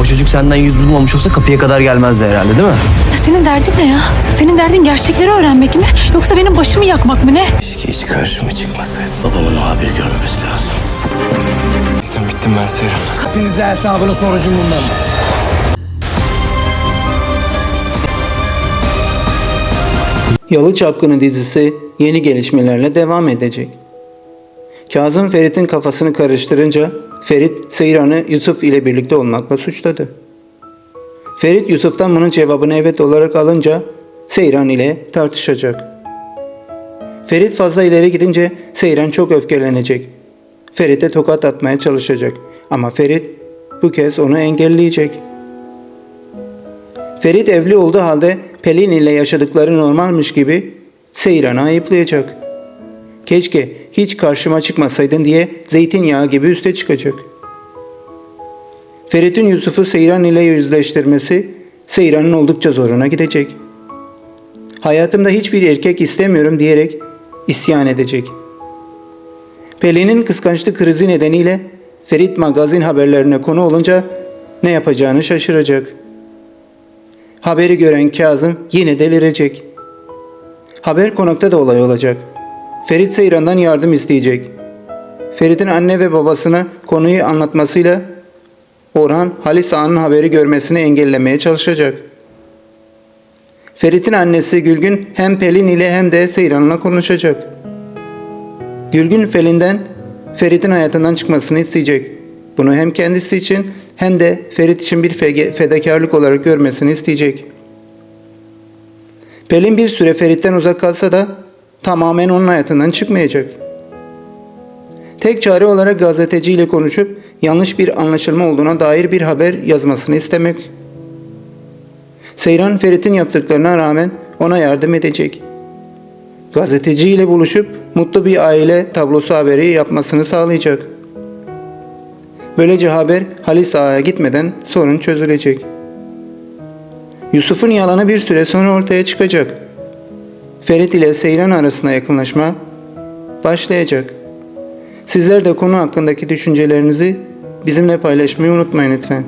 O çocuk senden yüz bulmamış olsa kapıya kadar gelmezdi herhalde değil mi? Ya senin derdin ne ya? Senin derdin gerçekleri öğrenmek mi? Yoksa benim başımı yakmak mı ne? Keşke hiç karşıma çıkmasaydı. Babamın o haberi görmemesi lazım. Bittim bittim ben Seyran. Hepinize hesabını soracağım bundan. Yalı Çapkını dizisi yeni gelişmelerle devam edecek. Kazım Ferit'in kafasını karıştırınca Ferit Seyran'ı Yusuf ile birlikte olmakla suçladı. Ferit Yusuf'tan bunun cevabını evet olarak alınca Seyran ile tartışacak. Ferit fazla ileri gidince Seyran çok öfkelenecek. Ferit'e tokat atmaya çalışacak ama Ferit bu kez onu engelleyecek. Ferit evli olduğu halde Pelin ile yaşadıkları normalmiş gibi Seyran'ı ayıplayacak. Keşke hiç karşıma çıkmasaydın diye zeytinyağı gibi üste çıkacak. Ferit'in Yusuf'u Seyran ile yüzleştirmesi Seyran'ın oldukça zoruna gidecek. Hayatımda hiçbir erkek istemiyorum diyerek isyan edecek. Pelin'in kıskançlık krizi nedeniyle Ferit magazin haberlerine konu olunca ne yapacağını şaşıracak. Haberi gören Kazım yine delirecek. Haber konakta da olay olacak. Ferit Seyran'dan yardım isteyecek. Ferit'in anne ve babasına konuyu anlatmasıyla Orhan Halis Ağa'nın haberi görmesini engellemeye çalışacak. Ferit'in annesi Gülgün hem Pelin ile hem de Seyran'la konuşacak. Gülgün Pelin'den Ferit'in hayatından çıkmasını isteyecek. Bunu hem kendisi için hem de Ferit için bir fedakarlık olarak görmesini isteyecek. Pelin bir süre Ferit'ten uzak kalsa da tamamen onun hayatından çıkmayacak. Tek çare olarak gazeteciyle konuşup yanlış bir anlaşılma olduğuna dair bir haber yazmasını istemek. Seyran Ferit'in yaptıklarına rağmen ona yardım edecek. Gazeteciyle buluşup mutlu bir aile tablosu haberi yapmasını sağlayacak. Böylece haber Halis Ağa'ya gitmeden sorun çözülecek. Yusuf'un yalanı bir süre sonra ortaya çıkacak. Ferit ile Seyran arasında yakınlaşma başlayacak. Sizler de konu hakkındaki düşüncelerinizi bizimle paylaşmayı unutmayın lütfen.